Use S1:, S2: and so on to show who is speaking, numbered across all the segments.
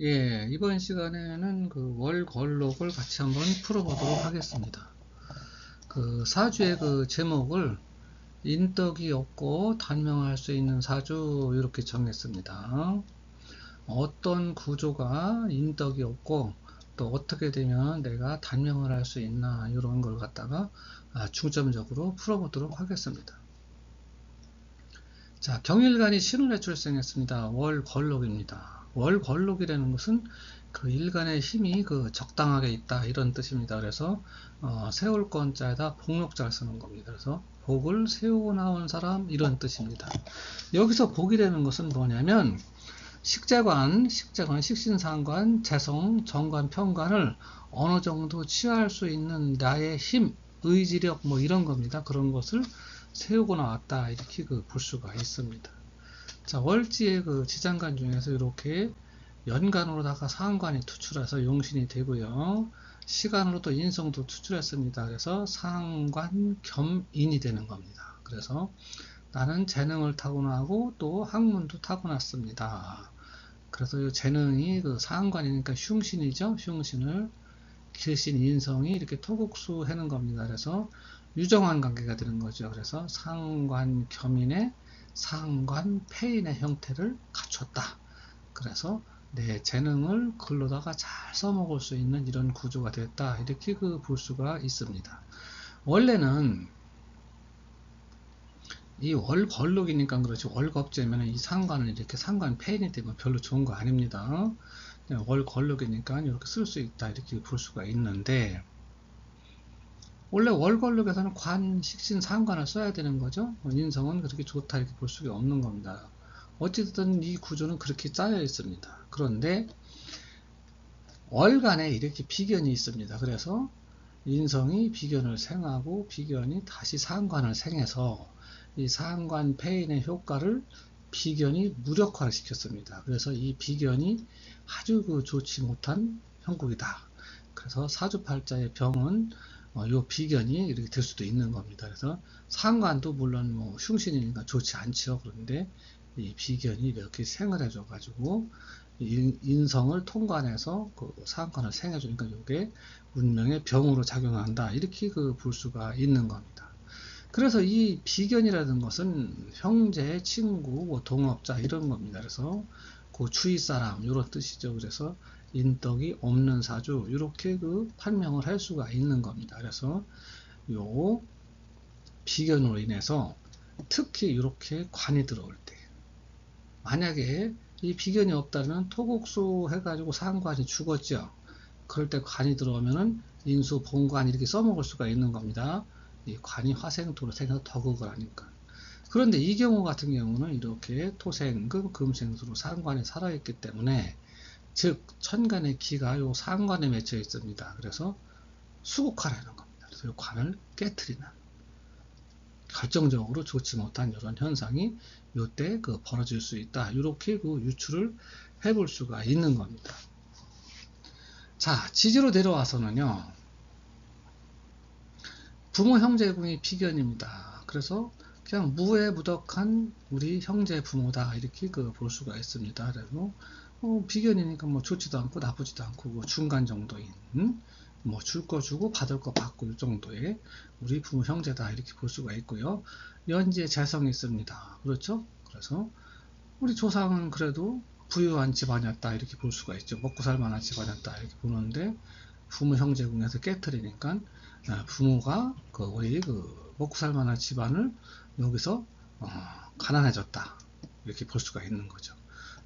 S1: 예, 이번 시간에는 그 월걸록을 같이 한번 풀어보도록 하겠습니다. 그 사주의 그 제목을 인덕이 없고 단명할 수 있는 사주 이렇게 정했습니다. 어떤 구조가 인덕이 없고 또 어떻게 되면 내가 단명을 할 수 있나 이런 걸 갖다가 아, 중점적으로 풀어보도록 하겠습니다. 자, 경일간이 신혼에 출생했습니다. 월걸록입니다. 월걸록이라는 것은 그 일간의 힘이 그 적당하게 있다 이런 뜻입니다. 그래서 어, 세울 건자에다 복록자를 쓰는 겁니다. 그래서 복을 세우고 나온 사람 이런 뜻입니다. 여기서 복이라는 것은 뭐냐면 식재관, 식재관, 식신상관, 재성, 정관, 평관을 어느 정도 취할 수 있는 나의 힘, 의지력 뭐 이런 겁니다. 그런 것을 세우고 나왔다 이렇게 그 볼 수가 있습니다. 자 월지의 그 지장간 중에서 이렇게 연간으로다가 상관이 투출해서 용신이 되고요. 시간으로도 인성도 투출했습니다. 그래서 상관 겸 인이 되는 겁니다. 그래서 나는 재능을 타고나고 또 학문도 타고났습니다. 그래서 이 재능이 그 상관이니까 흉신이죠. 흉신을 길신 인성이 이렇게 토국수 하는 겁니다. 그래서 유정한 관계가 되는 거죠. 그래서 상관 겸인의 상관 폐인의 형태를 갖췄다. 그래서 내 재능을 글로다가 잘 써먹을 수 있는 이런 구조가 됐다. 이렇게 그 볼 수가 있습니다. 원래는 이 월걸록이니까 그렇지 월겁제면 이 상관을 이렇게 상관 폐인이 되면 별로 좋은 거 아닙니다. 월걸록이니까 이렇게 쓸 수 있다. 이렇게 볼 수가 있는데 원래 월걸록에서는 관, 식신, 상관을 써야 되는 거죠. 뭐 인성은 그렇게 좋다 이렇게 볼 수가 없는 겁니다. 어쨌든 이 구조는 그렇게 짜여 있습니다. 그런데 월간에 이렇게 비견이 있습니다. 그래서 인성이 비견을 생하고 비견이 다시 상관을 생해서 이 상관 폐인의 효과를 비견이 무력화를 시켰습니다. 그래서 이 비견이 아주 그 좋지 못한 형국이다. 그래서 사주팔자의 병은 어, 요 비견이 이렇게 될 수도 있는 겁니다. 그래서 상관도 물론 뭐 흉신이니까 좋지 않죠. 그런데 이 비견이 이렇게 생을 해줘 가지고 인성을 통관해서 그 상관을 생해 주니까 이게 운명의 병으로 작용한다. 이렇게 그 볼 수가 있는 겁니다. 그래서 이 비견이라는 것은 형제, 친구, 뭐 동업자 이런 겁니다. 그래서 그 주위 사람 이런 뜻이죠. 그래서 인덕이 없는 사주 이렇게 그 판명을 할 수가 있는 겁니다. 그래서 요 비견으로 인해서 특히 이렇게 관이 들어올 때 만약에 이 비견이 없다면 토국수 해가지고 상관이 죽었죠. 그럴 때 관이 들어오면은 인수, 본관 이렇게 써먹을 수가 있는 겁니다. 이 관이 화생토로 생겨서 덕극을 하니까. 그런데 이 경우 같은 경우는 이렇게 토생금, 금생수로 상관이 살아있기 때문에 즉 천간의 기가 요 상관에 맺혀 있습니다. 그래서 수국화라는 겁니다. 그래서 요 관을 깨뜨리는 결정적으로 좋지 못한 이런 현상이 요때 그 벌어질 수 있다. 이렇게 그 유출을 해볼 수가 있는 겁니다. 자, 지지로 내려와서는요. 부모 형제궁이 비견입니다. 그래서 그냥 무에 무덕한 우리 형제 부모다 이렇게 그 볼 수가 있습니다. 그래서 어, 비견이니까 뭐 좋지도 않고 나쁘지도 않고 뭐 중간 정도인 음? 뭐줄 거 주고 받을 거 받고 이 정도의 우리 부모 형제다 이렇게 볼 수가 있고요. 연지에 재성이 있습니다. 그렇죠? 그래서 우리 조상은 그래도 부유한 집안이었다 이렇게 볼 수가 있죠. 먹고 살 만한 집안이었다 이렇게 보는데 부모 형제궁에서 깨뜨리니까 아, 부모가 그 우리 그 먹고 살 만한 집안을 여기서 어, 가난해졌다 이렇게 볼 수가 있는 거죠.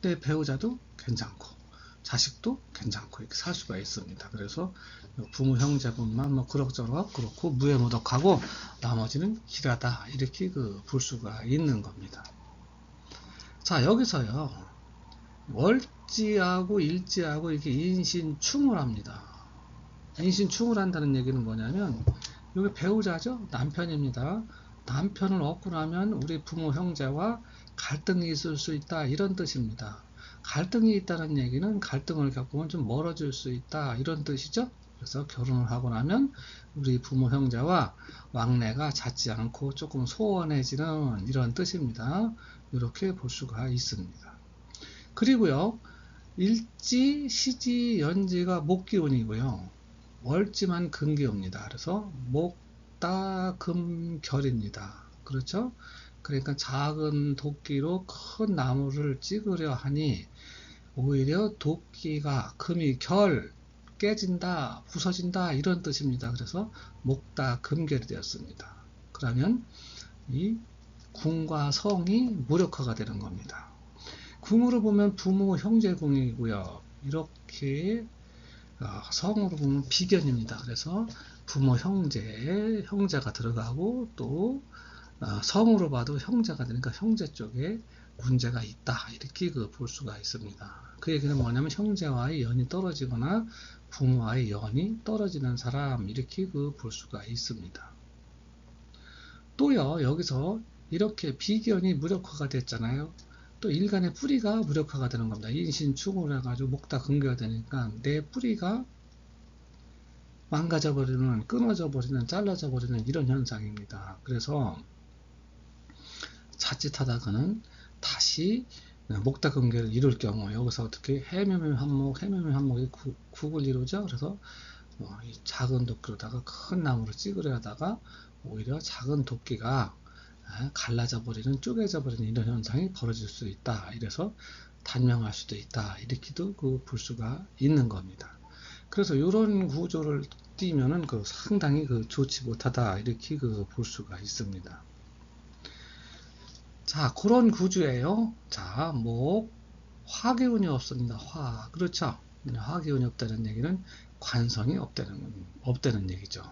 S1: 내 배우자도 괜찮고 자식도 괜찮고 이렇게 살 수가 있습니다. 그래서 부모 형제분만 뭐 그럭저럭 그렇고 무해무덕하고 나머지는 길하다 이렇게 그 볼 수가 있는 겁니다. 자 여기서요 월지하고 일지하고 이렇게 인신충을 합니다. 인신충을 한다는 얘기는 뭐냐면 여기 배우자죠 남편입니다. 남편을 얻고 나면 우리 부모 형제와 갈등이 있을 수 있다 이런 뜻입니다. 갈등이 있다는 얘기는 갈등을 겪으면 좀 멀어질 수 있다 이런 뜻이죠. 그래서 결혼을 하고 나면 우리 부모 형제와 왕래가 잦지 않고 조금 소원해지는 이런 뜻입니다. 이렇게 볼 수가 있습니다. 그리고요 일지, 시지, 연지가 목기운이고요. 월지만 금기운입니다. 그래서 목 다 금결입니다. 그렇죠? 그러니까 작은 도끼로 큰 나무를 찍으려 하니 오히려 도끼가 금이 결 깨진다, 부서진다 이런 뜻입니다. 그래서 목다 금결이 되었습니다. 그러면 이 궁과 성이 무력화가 되는 겁니다. 궁으로 보면 부모 형제궁이고요. 이렇게 어, 성으로 보면 비견입니다. 그래서 부모 형제 형제가 들어가고 또 어, 성으로 봐도 형제가 되니까 형제 쪽에 문제가 있다 이렇게 그 볼 수가 있습니다. 그 얘기는 뭐냐면 형제와의 연이 떨어지거나 부모와의 연이 떨어지는 사람 이렇게 그 볼 수가 있습니다. 또요 여기서 이렇게 비견이 무력화가 됐잖아요. 또 일간의 뿌리가 무력화가 되는 겁니다. 인신충을 해가지고 목다 근개가 되니까 내 뿌리가 망가져 버리는, 끊어져 버리는, 잘라져 버리는 이런 현상입니다. 그래서 자칫하다가는 다시 목다 근개를 이룰 경우 여기서 어떻게 해묘묘 한목, 해묘묘 한목이 구, 국을 이루죠. 그래서 어, 작은 도끼로다가 큰 나무를 찍으려다가 오히려 작은 도끼가 아, 갈라져 버리는 쪼개져 버리는 이런 현상이 벌어질 수 있다. 이래서 단명할 수도 있다. 이렇게도 그 볼 수가 있는 겁니다. 그래서 이런 구조를 띄면은 그 상당히 그 좋지 못하다 이렇게 그 볼 수가 있습니다. 자 그런 구조예요. 자 목 화기운이 없습니다. 화 그렇죠. 화기운이 없다는 얘기는 관성이 없다는 없다는 얘기죠.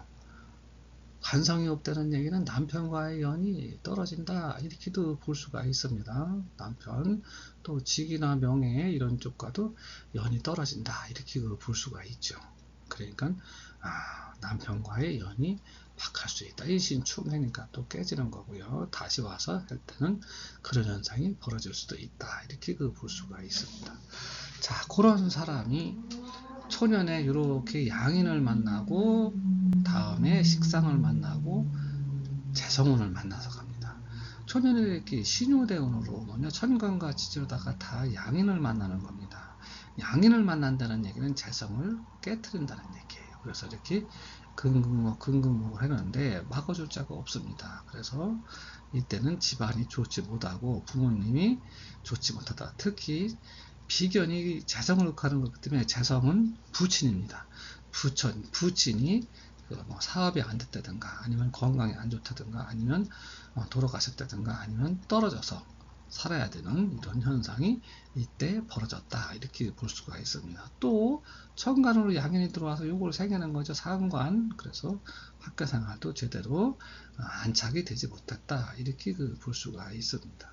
S1: 관성이 없다는 얘기는 남편과의 연이 떨어진다 이렇게도 볼 수가 있습니다. 남편 또 직이나 명예 이런 쪽과도 연이 떨어진다 이렇게 그볼 수가 있죠. 그러니까 아, 남편과의 연이 박할 수 있다. 일신충해니까 또 깨지는 거고요. 다시 와서 할 때는 그런 현상이 벌어질 수도 있다. 이렇게 그 볼 수가 있습니다. 자, 그런 사람이 초년에 이렇게 양인을 만나고 다음에 식상을 만나고 재성운을 만나서 갑니다. 초년에 이렇게 신유대운으로 뭐냐 천간과 지지로다가 다 양인을 만나는 겁니다. 양인을 만난다는 얘기는 재성을 깨뜨린다는 얘기예요. 그래서 이렇게 근근목 근근목을 하는데 막아줄 자가 없습니다. 그래서 이때는 집안이 좋지 못하고 부모님이 좋지 못하다. 특히 비견이 재성을 가는 것 때문에 재성은 부친입니다. 부천, 부친이 그뭐 사업이 안 됐다든가 아니면 건강이 안 좋다든가 아니면 어, 돌아가셨다든가 아니면 떨어져서 살아야 되는 이런 현상이 이때 벌어졌다 이렇게 볼 수가 있습니다. 또 천간으로 양인이 들어와서 요걸 생기는 거죠. 상관 그래서 학교 생활도 제대로 어, 안착이 되지 못했다 이렇게 그 볼 수가 있습니다.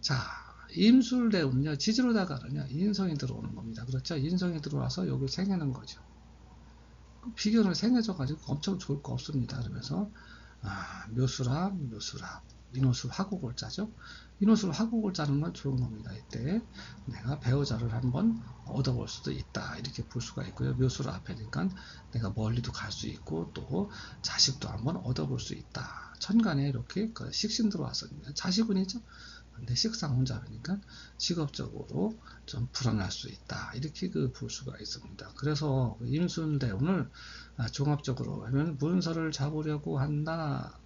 S1: 자 임술대운요 지지로다가는요 인성이 들어오는 겁니다. 그렇죠? 인성이 들어와서 여기 생기는 거죠. 비견을 생겨져 가지고 엄청 좋을 거 없습니다. 그러면서 아, 묘수랍, 묘수랍, 인호술 화국을 짜죠. 인호술 화국을 짜는 건 좋은 겁니다. 이때 내가 배우자를 한번 얻어볼 수도 있다. 이렇게 볼 수가 있고요. 묘술 앞에니까 내가 멀리도 갈 수 있고 또 자식도 한번 얻어볼 수 있다. 천간에 이렇게 그 식신 들어왔습니다. 자식은이죠. 근데 식상 혼자니까 직업적으로 좀 불안할 수 있다. 이렇게 그 볼 수가 있습니다. 그래서 그 임순대운을 아, 종합적으로 하면 문서를 잡으려고 한다.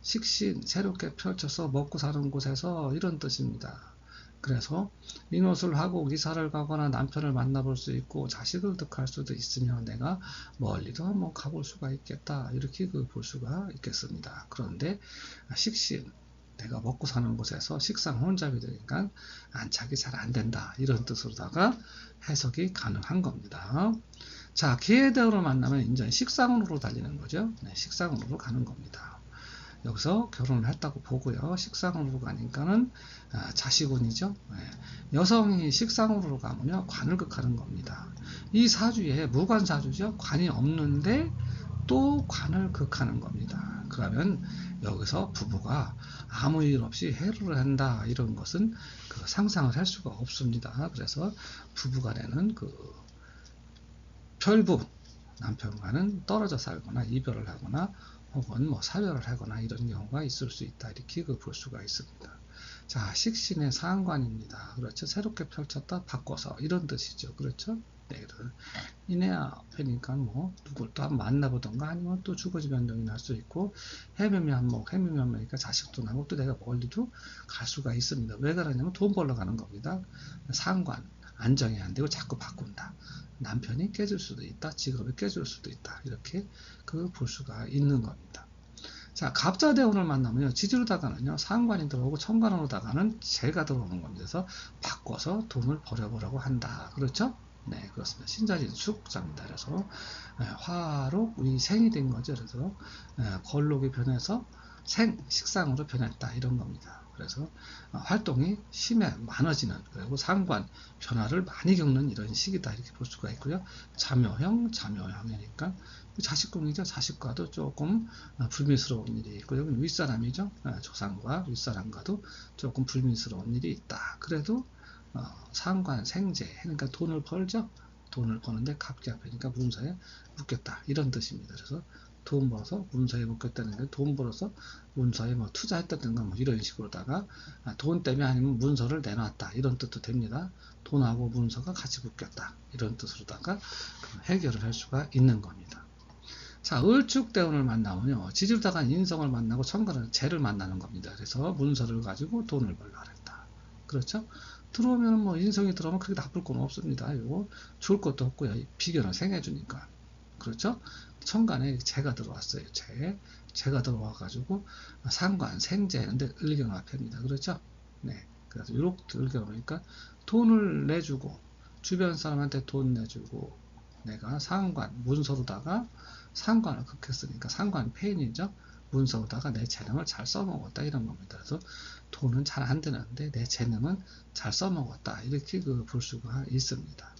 S1: 식신 새롭게 펼쳐서 먹고 사는 곳에서 이런 뜻입니다. 그래서 인옷을 하고 이사를 가거나 남편을 만나볼 수 있고 자식을 득할 수도 있으며 내가 멀리도 한번 가볼 수가 있겠다 이렇게 그 볼 수가 있겠습니다. 그런데 식신 내가 먹고 사는 곳에서 식상 혼잡이 되니까 안착이 잘 안 된다. 이런 뜻으로다가 해석이 가능한 겁니다. 자, 기회대으로 만나면 이제 식상으로 달리는 거죠. 네, 식상으로 가는 겁니다. 여기서 결혼을 했다고 보고요. 식상으로 가니까는 아, 자식운이죠. 네. 여성이 식상으로 가면요. 관을 극하는 겁니다. 이 사주에 무관사주죠. 관이 없는데 또 관을 극하는 겁니다. 그러면 여기서 부부가 아무 일 없이 해를 한다 이런 것은 그 상상을 할 수가 없습니다. 그래서 부부간에는 그 별부 남편과는 떨어져 살거나 이별을 하거나 혹은 뭐 사별을 하거나 이런 경우가 있을 수 있다 이렇게 그 볼 수가 있습니다. 자, 식신의 상관입니다. 그렇죠. 새롭게 펼쳤다, 바꿔서. 이런 뜻이죠. 그렇죠. 네, 그래서 이내야 되니까 뭐 누굴 또 만나보던가 아니면 또 주거지 변동이 날 수 있고 해묘미 한몫, 해묘미 한몫이니까 자식도 나고 또 내가 멀리도 갈 수가 있습니다. 왜 그러냐면 돈 벌러 가는 겁니다. 상관, 안정이 안 되고 자꾸 바꾼다. 남편이 깨질 수도 있다. 직업이 깨질 수도 있다. 이렇게 그 볼 수가 있는 겁니다. 자, 갑자 대운을 만나면요. 지지로다가는요. 상관이 들어오고 천간으로다가는 재가 들어오는 겁니다. 그래서 바꿔서 돈을 벌여보려고 한다. 그렇죠? 네, 그렇습니다. 신자진 수국자입니다. 그래서 네, 화로 위생이 된 거죠. 그래서 네, 걸록이 변해서 생, 식상으로 변했다. 이런 겁니다. 그래서 어, 활동이 심해 많아지는 그리고 상관 변화를 많이 겪는 이런 시기다 이렇게 볼 수가 있고요. 자묘형, 자묘형이니까 자식궁이죠. 자식과도 조금 어, 불미스러운 일이 있고 여기는 윗사람이죠. 어, 조상과 윗사람과도 조금 불미스러운 일이 있다. 그래도 어, 상관, 생재, 그러니까 돈을 벌죠. 돈을 버는데 갑기 앞이니까 문서에 묶였다. 이런 뜻입니다. 그래서 돈 벌어서 문서에 묶였다는 게 돈 벌어서 문서에 뭐 투자했다든가 뭐 이런 식으로다가 아, 돈 때문에 아니면 문서를 내놨다. 이런 뜻도 됩니다. 돈하고 문서가 같이 묶였다. 이런 뜻으로다가 해결을 할 수가 있는 겁니다. 자, 을축대운을 만나면요. 지지로다가 인성을 만나고 천간을 재를 만나는 겁니다. 그래서 문서를 가지고 돈을 벌라 그랬다. 그렇죠? 들어오면 뭐 인성이 들어오면 그렇게 나쁠 건 없습니다. 이거 좋을 것도 없고요. 비견을 생해주니까. 그렇죠? 천간에 재가 들어왔어요. 재. 재가 들어와가지고 상관, 생재 근데 을경합입니다. 그렇죠? 네. 그래서 이렇게 을경하니까 돈을 내주고 주변 사람한테 돈 내주고 내가 상관, 문서로다가 상관을 극했으니까 상관 페인이죠. 문서로다가 내 재능을 잘 써먹었다 이런 겁니다. 그래서 돈은 잘 안 되는데 내 재능은 잘 써먹었다 이렇게 그 볼 수가 있습니다.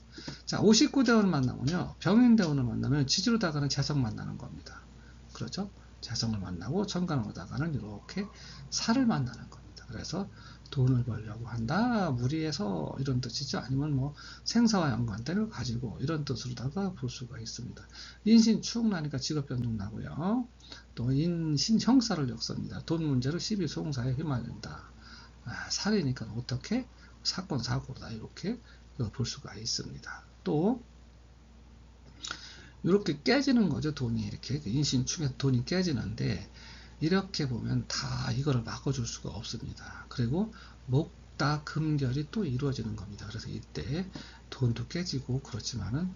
S1: 자 59대원을 만나면요 병인대원을 만나면 지지로 다가는 재성 만나는 겁니다. 그렇죠? 재성을 만나고 천간으로 다가는 이렇게 살을 만나는 겁니다. 그래서 돈을 벌려고 한다. 무리해서 이런 뜻이죠 아니면 뭐 생사와 연관대를 가지고 이런 뜻으로다가 볼 수가 있습니다. 인신 추억 나니까 직업 변동 나고요. 또 인신 형사를 역습니다. 돈 문제로 시비 소송사에 휘말린다. 아, 살이니까 어떻게? 사건 사고다. 이렇게 볼 수가 있습니다. 또 이렇게 깨지는 거죠 돈이. 이렇게 인신 축에 돈이 깨지는데 이렇게 보면 다 이거를 바꿔줄 수가 없습니다. 그리고 목다 금결이 또 이루어지는 겁니다. 그래서 이때 돈도 깨지고 그렇지만은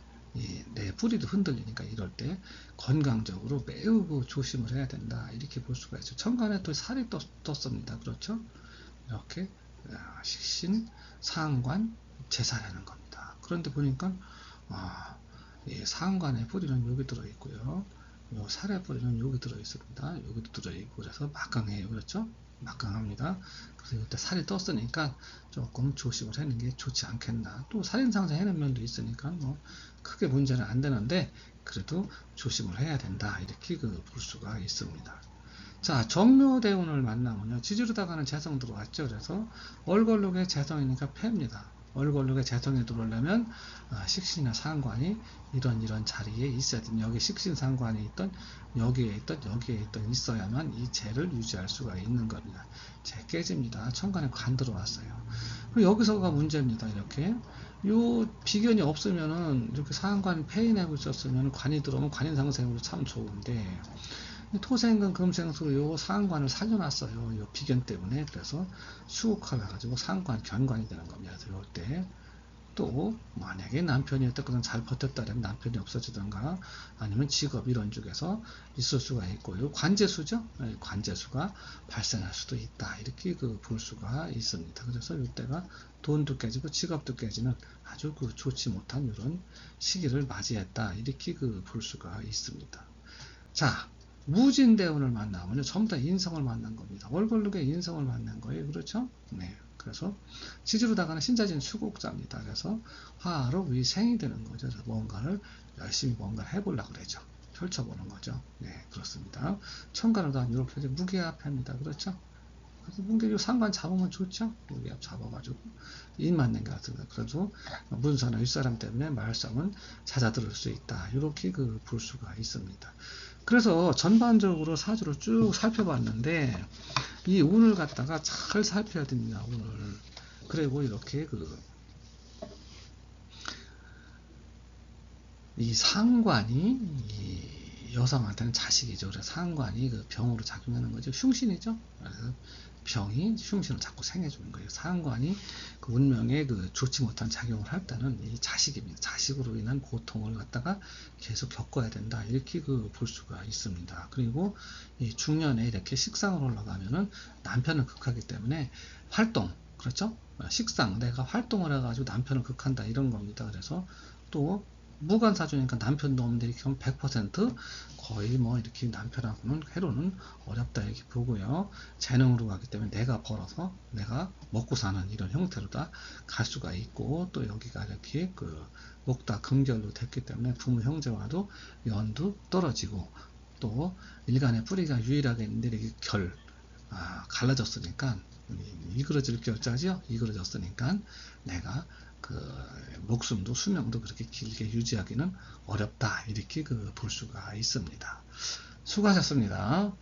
S1: 내 뿌리도 흔들리니까 이럴 때 건강적으로 매우 그 조심을 해야 된다 이렇게 볼 수가 있죠. 천간에 또 살이 떴, 떴습니다. 그렇죠? 이렇게 아, 식신, 상관, 제사라는 겁니다. 그런데 보니까 아, 상관의 뿌리는 여기 들어 있고요. 요 살의 뿌리는 여기 들어 있습니다. 여기도 들어 있고 그래서 막강해요. 그렇죠? 막강합니다. 그래서 이때 살이 떴으니까 조금 조심을 하는 게 좋지 않겠나. 또 살인상사 해는 면도 있으니까 뭐 크게 문제는 안 되는데 그래도 조심을 해야 된다. 이렇게 그 볼 수가 있습니다. 자, 정묘대운을 만나면요. 지지로 다가는 재성 들어왔죠. 그래서 월걸록의 재성이니까 패입니다. 얼굴룩에 재성에 들어오려면 어, 식신이나 상관이 이런 이런 자리에 있어야 됩니다. 여기 식신 상관이 있던 여기에 있던 여기에 있던 있어야만 이 재를 유지할 수가 있는 겁니다. 재 깨집니다. 천간에 관 들어왔어요. 여기서가 문제입니다. 이렇게 요 비견이 없으면은 이렇게 상관 폐인하고 있었으면 관이 들어오면 관인상생으로 참 좋은데 토생금 금생수로 요 상관을 살려놨어요. 요 비견 때문에. 그래서 수국화가 가지고 상관, 견관이 되는 겁니다. 그럴 때. 또 만약에 남편이 어떻게든 잘 버텼다면 남편이 없어지던가 아니면 직업 이런 쪽에서 있을 수가 있고요. 관제수죠. 네, 관제수가 발생할 수도 있다. 이렇게 그 볼 수가 있습니다. 그래서 이때가 돈도 깨지고 직업도 깨지는 아주 그 좋지 못한 이런 시기를 맞이했다. 이렇게 그 볼 수가 있습니다. 자, 무진대운을 만나면 전부 다 인성을 만난 겁니다. 월걸룩에 인성을 만난 거예요. 그렇죠? 네. 그래서 지지로다가는 신자진 수국자입니다. 그래서 화로 위생이 되는 거죠. 그래서 뭔가를 열심히 뭔가를 해보려고 그러죠. 펼쳐보는 거죠. 네, 그렇습니다. 천간으로 다 이렇게 무게합합니다. 그렇죠? 그래서 문계주 상관 잡으면 좋죠. 여기 잡아가지고 인 맞는 것 같은데 그래도 문서나 윗사람 때문에 말썽은 잦아들을 수 있다. 이렇게 그 볼 수가 있습니다. 그래서 전반적으로 사주를 쭉 살펴봤는데 이 운을 갖다가 잘 살펴야 됩니다. 운을 그리고 이렇게 그 이 상관이 이 여성한테는 자식이죠. 그래서 상관이 그 병으로 작용하는 거죠. 흉신이죠. 그래서 병이 흉신을 자꾸 생겨주는 거예요. 상관이 그 운명에 그 좋지 못한 작용을 할 때는 이 자식입니다. 자식으로 인한 고통을 갖다가 계속 겪어야 된다. 이렇게 그 볼 수가 있습니다. 그리고 이 중년에 이렇게 식상을 올라가면은 남편을 극하기 때문에 활동, 그렇죠? 식상, 내가 활동을 해가지고 남편을 극한다. 이런 겁니다. 그래서 또 무관사주니까 남편도 없는데 이렇게 하면 100% 거의 뭐 이렇게 남편하고는 해로는 어렵다 이렇게 보고요. 재능으로 가기 때문에 내가 벌어서 내가 먹고 사는 이런 형태로 다 갈 수가 있고 또 여기가 이렇게 그 목다 금결로 됐기 때문에 부모 형제와도 연도 떨어지고 또 일간의 뿌리가 유일하게 있는데 이렇게 결 아, 갈라졌으니까 이그러질 결자죠 이그러졌으니까 내가 그 목숨도 수명도 그렇게 길게 유지하기는 어렵다 이렇게 그 볼 수가 있습니다. 수고하셨습니다.